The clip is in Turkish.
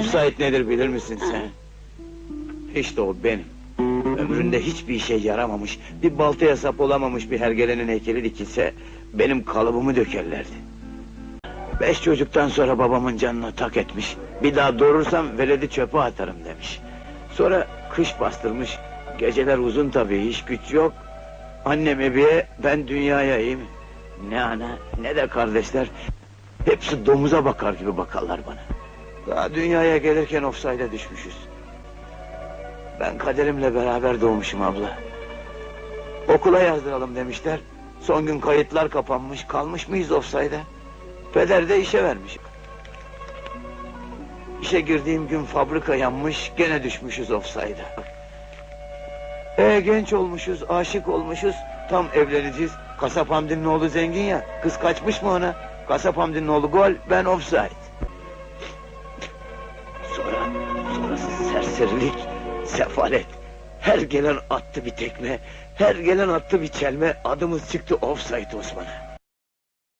Offside nedir bilir misin sen? İşte o benim. Ömründe hiçbir işe yaramamış, bir baltaya sap olamamış bir hergelenin heykeli dikilse... ...benim kalıbımı dökerlerdi. Beş çocuktan sonra babamın canına tak etmiş. Bir daha doğurursam veledi çöpe atarım demiş. Sonra kış bastırmış. Geceler uzun tabii, iş güç yok. Annem ebiye, ben dünyaya iyi mi? Ne ana, ne de kardeşler. Hepsi domuza bakar gibi bakarlar bana. Daha dünyaya gelirken ofsayda düşmüşüz. Ben kaderimle beraber doğmuşum abla. Okula yazdıralım demişler. Son gün kayıtlar kapanmış, kalmış mıyız ofsayda? Peder de işe vermiş. İşe girdiğim gün fabrika yanmış, gene düşmüşüz ofsayda. E genç olmuşuz, aşık olmuşuz, tam evleneceğiz. Kasap Hamdi'nin oğlu zengin ya, kız kaçmış mı ona? Kasap Hamdi'nin oğlu gol, ben offside. Serserilik, sefalet. Her gelen attı bir tekme, her gelen attı bir çelme, adımız çıktı offside Osman'a.